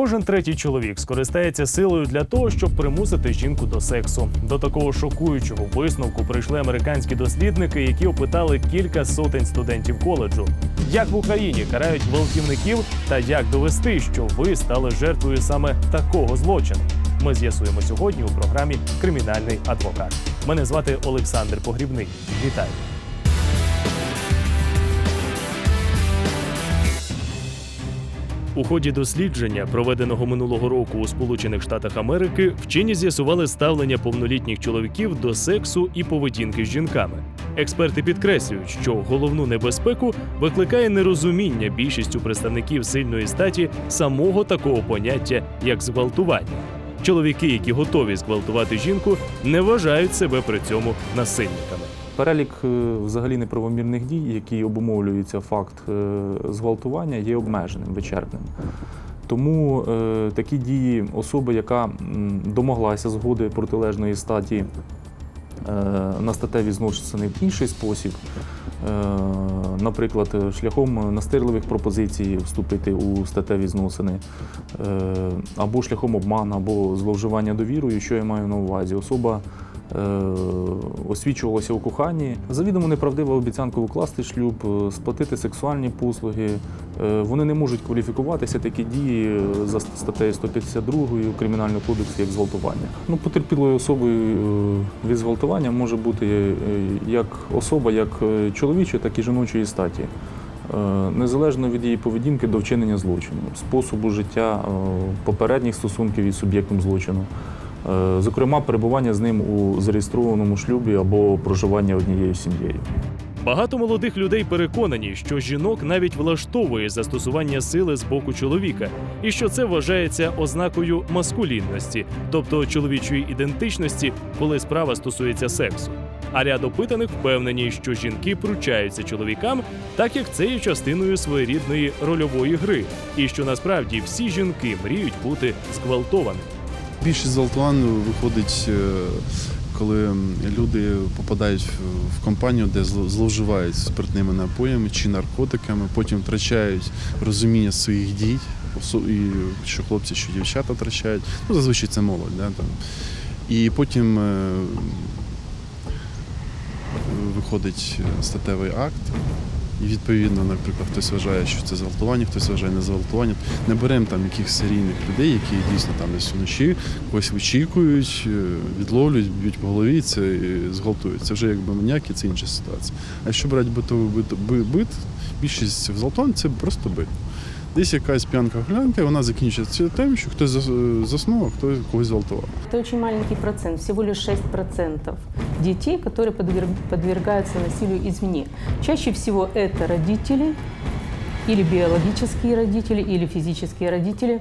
Кожен третій чоловік скористається силою для того, щоб примусити жінку до сексу. До такого шокуючого висновку прийшли американські дослідники, які опитали кілька сотень студентів коледжу. Як в Україні карають гвалтівників та як довести, що ви стали жертвою саме такого злочину? Ми з'ясуємо сьогодні у програмі Кримінальний адвокат. Мене звати Олександр Погрібний. Вітаю. У ході дослідження, проведеного минулого року у Сполучених Штатах Америки, вчені з'ясували ставлення повнолітніх чоловіків до сексу і поведінки з жінками. Експерти підкреслюють, що головну небезпеку викликає нерозуміння більшістю представників сильної статі самого такого поняття, як зґвалтування. Чоловіки, які готові зґвалтувати жінку, не вважають себе при цьому насильниками. Перелік е, взагалі неправомірних дій, які обумовлюється факт е, зґвалтування, є обмеженим, вичерпним. Тому е, такі дії особи, яка домоглася згоди протилежної статі на статеві зносини в інший спосіб, наприклад, шляхом настирливих пропозицій вступити у статеві зносини, або шляхом обману, або зловживання довірою, що я маю на увазі. Особа е, освічувалася у коханні, завідомо неправдива обіцянка укласти шлюб, е, сплатити сексуальні послуги. Е, Вони не можуть кваліфікуватися такі дії за статтею 152 Кримінального кодексу як зґвалтування. Ну, потерпілою особою від зґвалтування може бути як особа, як чоловічої, так і жіночої статі. Незалежно від її поведінки до вчинення злочину, способу життя, попередніх стосунків із суб'єктом злочину, зокрема, перебування з ним у зареєстрованому шлюбі або проживання однією сім'єю. Багато молодих людей переконані, що жінок навіть влаштовує застосування сили з боку чоловіка, і що це вважається ознакою маскулінності, тобто чоловічої ідентичності, коли справа стосується сексу. А ряд опитаних впевнені, що жінки пручаються чоловікам, так як це є частиною своєрідної рольової гри, і що насправді всі жінки мріють бути зґвалтованими. Більшість зґвалтувань виходить, е, коли люди попадають в- компанію, де зловживають спиртними напоями чи наркотиками, потім втрачають розуміння своїх дій, і що хлопці, що дівчата втрачають. Ну, зазвичай це молодь. Да, там. І потім е, виходить статевий акт. І відповідно, наприклад, хтось вважає, що це зґвалтування, хтось вважає не зґвалтування. Не беремо там якихось серійних людей, які дійсно там десь вночі когось вичікують, е, відловлюють, б'ють по голові, це зґвалтують. Це вже якби маніяки, це інша ситуація. А якщо брати битовий бит, би- бит, більшість зґвалтувань це просто бит. Десь якась п'янка глянка, і вона закінчується тим, що хтось зас- заснув, а хтось когось зґвалтував. Это очень маленький процент, всего лишь 6% детей, которые подверг- подвергаются насилию извне. Чаще всего это родители, или биологические родители, или физические родители,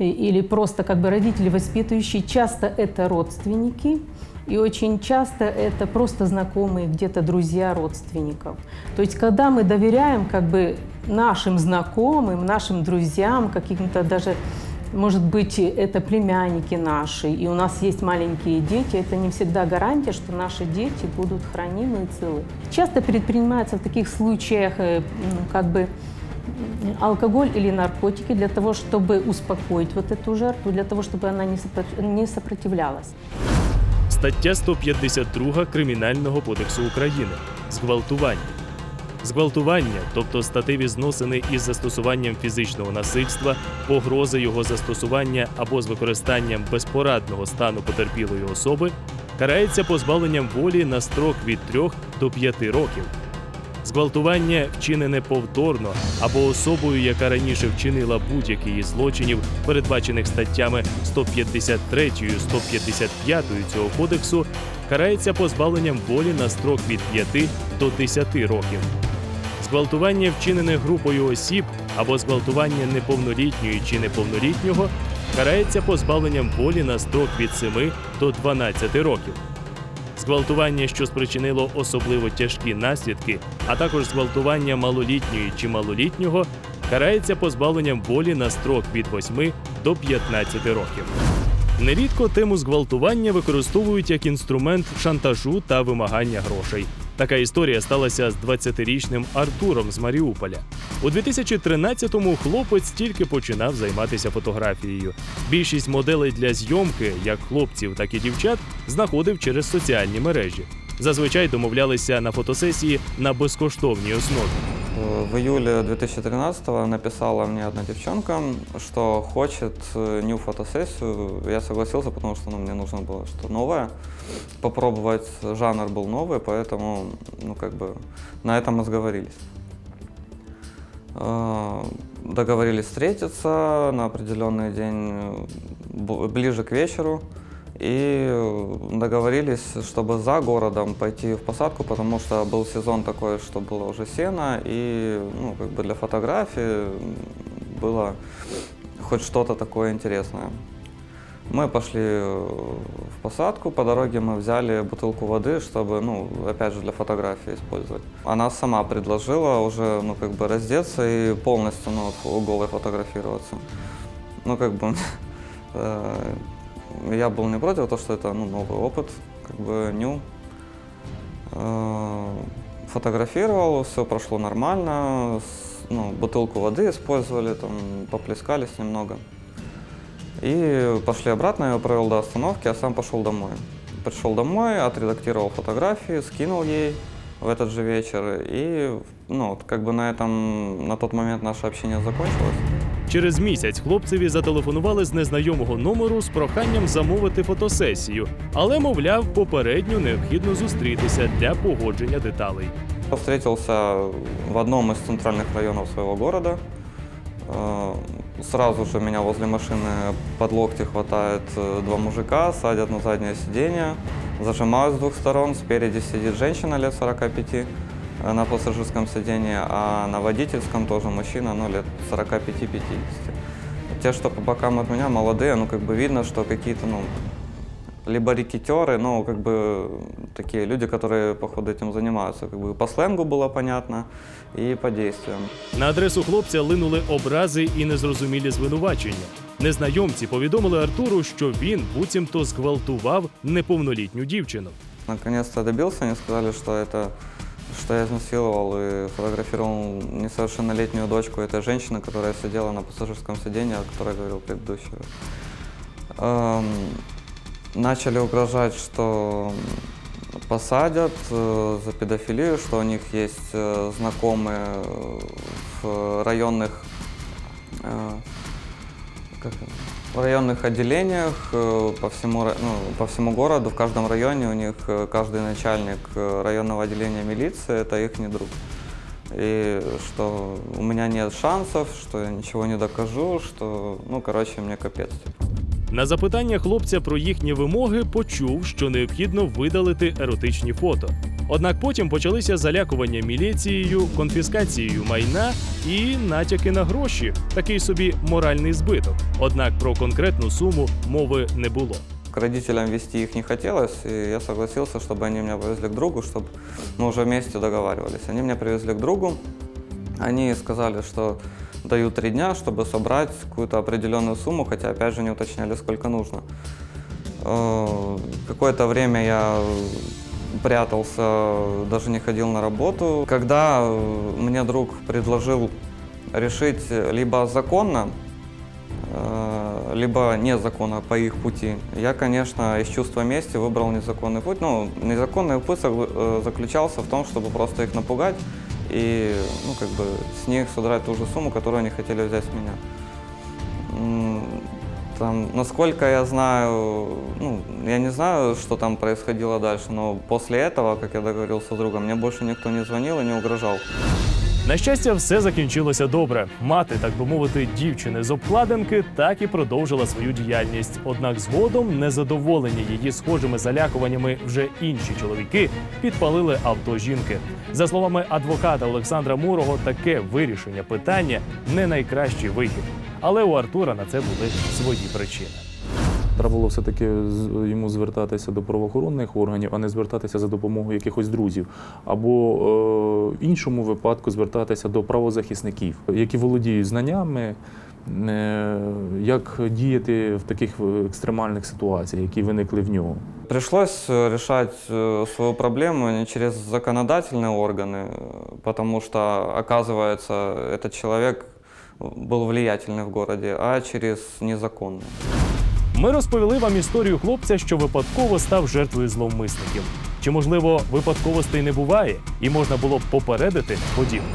и- или просто как бы родители воспитывающие. Часто это родственники, и очень часто это просто знакомые, где-то друзья родственников. То есть когда мы доверяем как бы нашим знакомым, нашим друзьям, каким-то даже может быть, это племянники наши, и у нас есть маленькие дети, это не всегда гарантия, что наши дети будут хранимы и целы. Часто предпринимается в таких случаях э, м, как бы м, алкоголь или наркотики для того, чтобы успокоить вот эту жертву, для того, чтобы она не сопротив- не сопротивлялась. Стаття 152 Кримінального кодексу України зґвалтування. Зґвалтування, тобто статеві зносини із застосуванням фізичного насильства, погрози його застосування або з використанням безпорадного стану потерпілої особи, карається позбавленням волі на строк від 3 до 5 років. Зґвалтування вчинене повторно або особою, яка раніше вчинила будь-який із злочинів, передбачених статтями 153 155 цього кодексу, карається позбавленням волі на строк від 5 до 10 років. Зґвалтування, вчинене групою осіб або зґвалтування неповнолітньої чи неповнолітнього, карається позбавленням волі на строк від 7 до 12 років. Зґвалтування, що спричинило особливо тяжкі наслідки, а також зґвалтування малолітньої чи малолітнього, карається позбавленням волі на строк від 8 до 15 років. Нерідко тему зґвалтування використовують як інструмент шантажу та вимагання грошей. Така історія сталася з 20-річним Артуром з Маріуполя. У 2013-му хлопець тільки починав займатися фотографією. Більшість моделей для зйомки, як хлопців, так і дівчат, знаходив через соціальні мережі. Зазвичай домовлялися на фотосесії на безкоштовній основі. В июле 2013 написала мне одна девчонка, что хочет э, нью фотосессию. Я согласился, потому что ну, мне нужно было что-то новое попробовать. Жанр был новый, поэтому ну, как бы, на этом мы сговорились. Э, Договорились встретиться на определенный день э, ближе к вечеру. И э, договорились, чтобы за городом пойти в посадку, потому что был сезон такой, что было уже сено, и ну, как бы для фотографии было хоть что-то такое интересное. Мы пошли э, в посадку, по дороге мы взяли бутылку воды, чтобы, ну, опять же, для фотографии использовать. Она сама предложила уже, ну, как бы раздеться и полностью, ну, голой фотографироваться. Ну, как бы, э, я был не против, то, что это, ну, новый опыт, как бы, ню. Э, Фотографировал, все прошло нормально, ну, бутылку воды использовали, там, поплескались немного. И пошли обратно, я провел до остановки, а сам пошел домой. Пришел домой, отредактировал фотографии, скинул ей в этот же вечер. И ну, вот как бы на этом, на тот момент наше общение закончилось. Через місяць хлопцеві зателефонували з незнайомого номеру з проханням замовити фотосесію, але, мовляв, попередньо необхідно зустрітися для погодження деталей. Я Встретился в одном из центральных районов своего города. Э, Сразу же меня возле машины под локти хватает э, два мужика, садят на заднее сиденье, зажимают с двух сторон. Спереди сидит женщина лет 45 э, на пассажирском сиденье, а на водительском тоже мужчина, ну, лет 45-50. Те, что по бокам от меня, молодые, ну, как бы видно, что какие-то, ну, либо рекетеры, ну, как бы такие люди, которые, походу, этим занимаются. Как бы по сленгу было понятно и по действиям. На адресу хлопця линули образи і незрозумілі звинувачення. Незнайомці повідомили Артуру, що він буцімто зґвалтував неповнолітню дівчину. Наконец-то добился, они сказали, что это что я изнасиловал и фотографировал несовершеннолетнюю дочку этой женщины, которая сидела на пассажирском сиденье, о которой говорил предыдущий. Эм, начали угрожать, что посадят э, за педофилию, что у них есть э, знакомые в районных э, как это? в районных отделениях э, по всему, ра- ну, по всему городу, в каждом районе у них э, каждый начальник э, районного отделения милиции – это их не друг. И что у меня нет шансов, что я ничего не докажу, что, ну, короче, мне капец. типа. На запитання хлопця про їхні вимоги почув, що необхідно видалити еротичні фото. Однак потім почалися залякування міліцією, конфіскацією майна і натяки на гроші, такий собі моральний збиток. Однак про конкретну суму мови не було. К родителям вести их не хотелось, и я согласился, чтобы они меня повезли к другу, чтобы мы уже вместе договаривались. Они меня привезли к другу, они сказали, что дают три дня, чтобы собрать какую-то определенную сумму, хотя опять же не уточняли, сколько нужно. Э, Какое-то время я прятался, даже не ходил на работу. Когда э, мне друг предложил решить либо законно, э, либо незаконно по их пути. Я, конечно, из чувства мести выбрал незаконный путь. Ну, незаконный путь э, заключался в том, чтобы просто их напугать и, ну, как бы, с них содрать ту же сумму, которую они хотели взять с меня. Там, насколько я знаю, ну, я не знаю, что там происходило дальше, но после этого, как я договорился с другом, мне больше никто не звонил и не угрожал. На щастя, все закінчилося добре. Мати, так би мовити, дівчини з обкладинки так і продовжила свою діяльність. Однак згодом, незадоволені її схожими залякуваннями, вже інші чоловіки підпалили авто жінки. За словами адвоката Олександра Мурого, таке вирішення питання не найкращий вихід. Але у Артура на це були свої причини. Треба було все-таки з- йому звертатися до правоохоронних органів, а не звертатися за допомогою якихось друзів. Або е, в іншому випадку звертатися до правозахисників, які володіють знаннями е, як діяти в таких екстремальних ситуаціях, які виникли в нього. Пришлось э, решать э, свою проблему не через законодательные органы, э, потому что, оказывается, этот человек был влиятельный в городе, а через незаконные. Ми розповіли вам історію хлопця, що випадково став жертвою зловмисників. Чи можливо випадковостей не буває, і можна було б попередити подібне?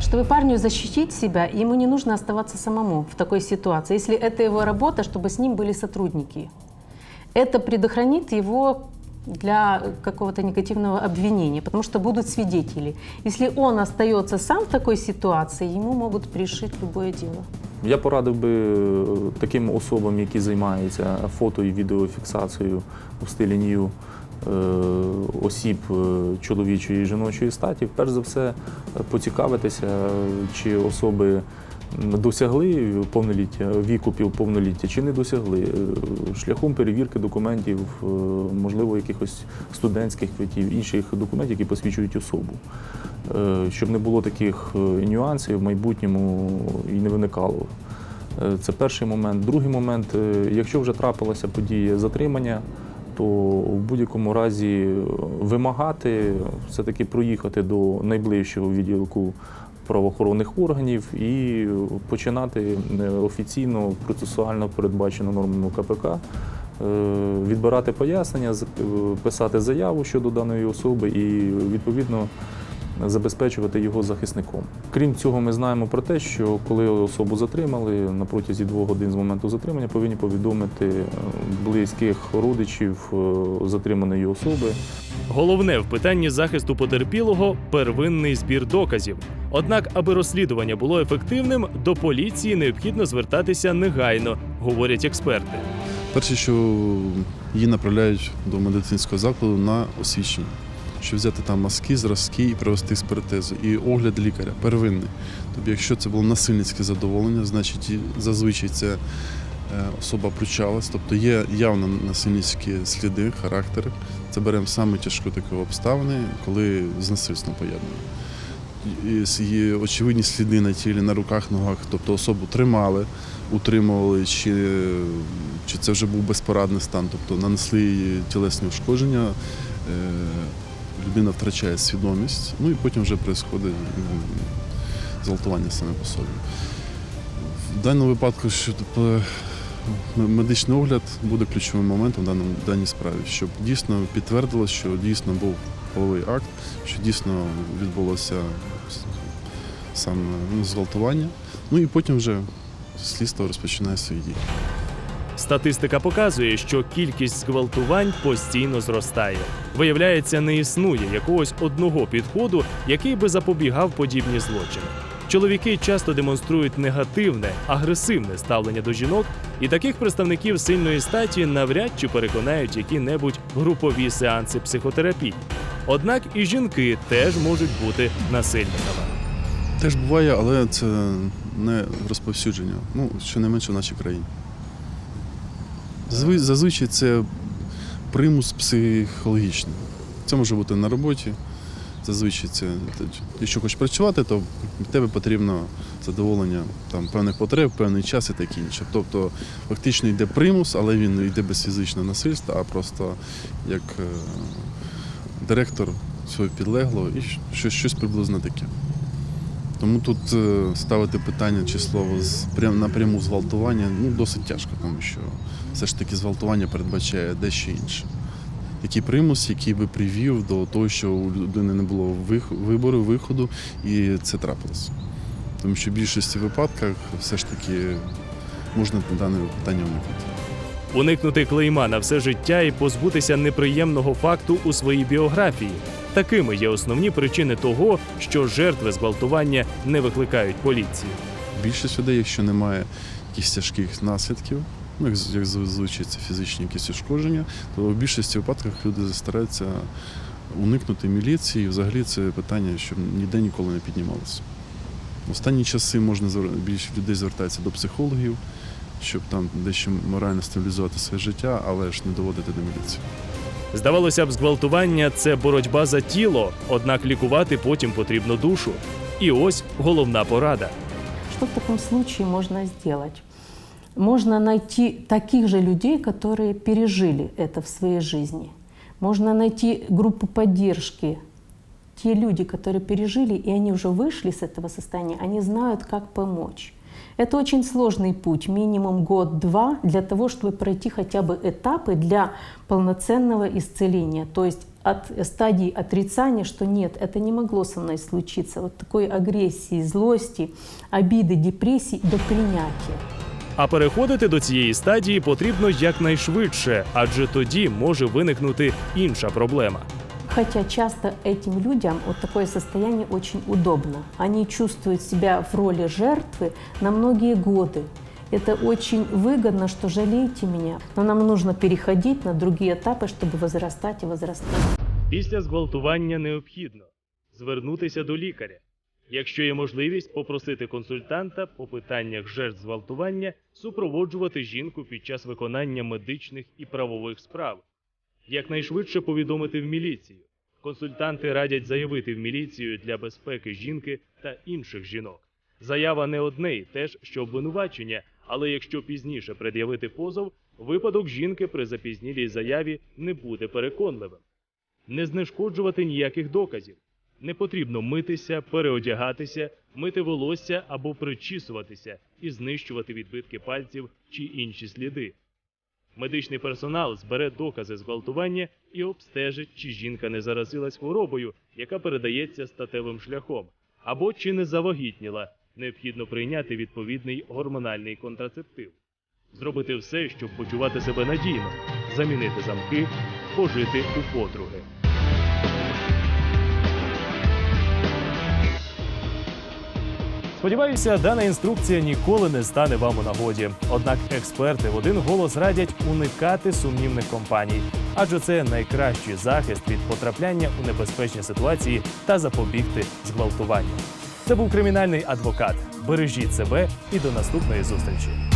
Чтобы парню защитить себя, ему не нужно оставаться самому в такой ситуации. Если это его работа, чтобы с ним были сотрудники. Это предохранит его для какого-то негативного обвинения, потому что будут свидетели. Если он остается сам в такой ситуации, ему могут пришить любое дело. Я порадив би е, таким особам, які займаються фото і відеофіксацією у стилі нью е, осіб е, чоловічої і жіночої статі, перш за все поцікавитися, чи особи досягли повноліття, віку півповноліття, чи не досягли, Е, шляхом перевірки документів, е, можливо, якихось студентських квитів, інших документів, які посвідчують особу. Е, Щоб не було таких нюансів в майбутньому і не виникало. Це перший момент. Другий момент, якщо вже трапилася подія затримання, то в будь-якому разі вимагати все-таки проїхати до найближчого відділку правоохоронних органів і починати е, офіційно, процесуально передбачено нормами КПК, е, відбирати пояснення, е, писати заяву щодо даної особи і відповідно забезпечувати його захисником. Крім цього, ми знаємо про те, що коли особу затримали на протязі двох годин з моменту затримання, повинні повідомити е, близьких родичів е, затриманої особи. Головне в питанні захисту потерпілого первинний збір доказів. Однак, аби розслідування було ефективним, до поліції необхідно звертатися негайно, говорять експерти. Перше, що її направляють до медицинського закладу на освічення, щоб взяти там мазки, зразки і провести експертизу. І огляд лікаря первинний. Тобто, якщо це було насильницьке задоволення, значить зазвичай це особа пручалась, тобто є явно насильницькі сліди, характери. Це беремо саме тяжку таку обставини, коли з насильством поєднано. Є очевидні сліди на тілі, на руках, ногах, тобто особу тримали, утримували, чи, чи це вже був безпорадний стан, тобто нанесли тілесні ушкодження, е, людина втрачає свідомість, ну і потім вже відбувається зґвалтування саме по собі. В даному випадку, що тобто, медичний огляд буде ключовим моментом в даному даній справі, щоб дійсно підтвердилось, що дійсно був половий акт, що дійсно відбулося саме ну, зґвалтування. Ну і потім вже слідство розпочинає свої дії. Статистика показує, що кількість зґвалтувань постійно зростає. Виявляється, не існує якогось одного підходу, який би запобігав подібні злочини. Чоловіки часто демонструють негативне, агресивне ставлення до жінок, і таких представників сильної статі навряд чи переконають які-небудь групові сеанси психотерапії. Однак і жінки теж можуть бути насильниками. Теж буває, але це не розповсюдження. Ну, щонайменше в нашій країні. Зазви- Зазвичай це примус психологічний. Це може бути на роботі. Зазвичай це, якщо хочеш працювати, то від тебе потрібно задоволення там, певних потреб, певний час і таке інше. Тобто фактично йде примус, але він йде без фізичного насильства, а просто як е, директор свого підлеглого і щось, щось приблизно таке. Тому тут е, ставити питання чи слово з прям напряму зґвалтування ну, досить тяжко, тому що все ж таки зґвалтування передбачає дещо інше. Який примус, який би привів до того, що у людини не було вибору, виходу, і це трапилось. Тому що в більшості випадках все ж таки можна дане питання уникнути. Уникнути клейма на все життя і позбутися неприємного факту у своїй біографії. Такими є основні причини того, що жертви зґвалтування не викликають поліції. Більшість людей, якщо немає якихось тяжких наслідків, ну як, як зазвичай це фізичні якісь ушкодження, то в більшості випадків люди стараються уникнути міліції. І взагалі це питання, що ніде ніколи не піднімалося. В останні часи можна звер- більше людей звертається до психологів, щоб там дещо морально стабілізувати своє життя, але ж не доводити до міліції. Здавалося б, зґвалтування це боротьба за тіло, однак лікувати потім потрібно душу. І ось головна порада. Что в таком случае можно сделать? Можно найти таких же людей, которые пережили это в своей жизни. Можно найти группу поддержки. Те люди, которые пережили, и они уже вышли с этого состояния, они знают, как помочь. Это очень сложный путь, минимум год-два, для того, чтобы пройти хотя бы этапы для полноценного исцеления. То есть от стадии отрицания, что нет, это не могло со мной случиться, вот такой агрессии, злости, обиды, депрессии до принятия. А переходити до цієї стадії потрібно якнайшвидше, адже тоді може виникнути інша проблема. Хотя часто этим людям вот такое состояние очень удобно. Они чувствуют себя в роли жертвы на многие годы. Это очень выгодно, что жалейте меня. Но нам нужно переходить на другие этапы, чтобы возрастать и возрастать. Після зґвалтування необхідно звернутися до лікаря. Якщо є можливість попросити консультанта по питаннях жертв зґвалтування супроводжувати жінку під час виконання медичних і правових справ, якнайшвидше повідомити в міліцію. Консультанти радять заявити в міліцію для безпеки жінки та інших жінок. Заява не одне й теж, що обвинувачення, але якщо пізніше пред'явити позов, випадок жінки при запізнілій заяві не буде переконливим. Не знешкоджувати ніяких доказів. Не потрібно митися, переодягатися, мити волосся або причісуватися і знищувати відбитки пальців чи інші сліди. Медичний персонал збере докази зґвалтування і обстежить, чи жінка не заразилась хворобою, яка передається статевим шляхом, або чи не завагітніла. Необхідно прийняти відповідний гормональний контрацептив, зробити все, щоб почувати себе надійно, замінити замки, пожити у подруги. Сподіваюся, дана інструкція ніколи не стане вам у нагоді. Однак експерти в один голос радять уникати сумнівних компаній, адже це найкращий захист від потрапляння у небезпечні ситуації та запобігти зґвалтуванню. Це був кримінальний адвокат. Бережіть себе і до наступної зустрічі.